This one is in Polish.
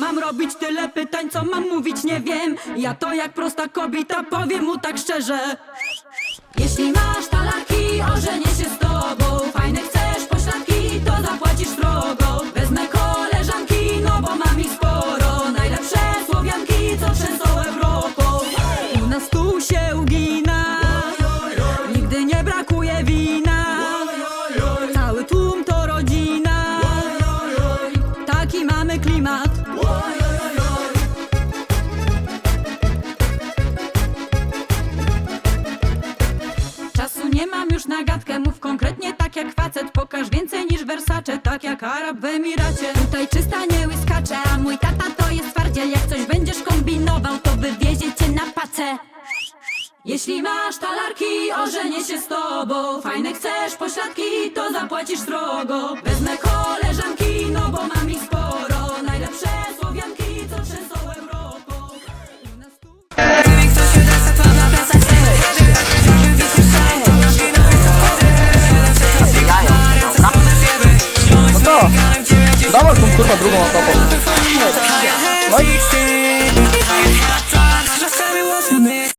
Mam robić, tyle pytań, co mam mówić, nie wiem. Ja to jak prosta kobieta, powiem mu tak szczerze. Jeśli masz talarki, Czasu nie mam już na gadkę, mów konkretnie tak jak facet. Pokaż więcej niż Versace, tak jak Arab w Emiracie. Tutaj czysta nie łyskacze, a mój tata to jest twardziel. Jak coś będziesz kombinował, to wywiezie cię na pacę. Jeśli masz talarki, ożenię się z tobą. Fajne chcesz pośladki, to zapłacisz srogo Wezmę kole Curva Bruno na Copa.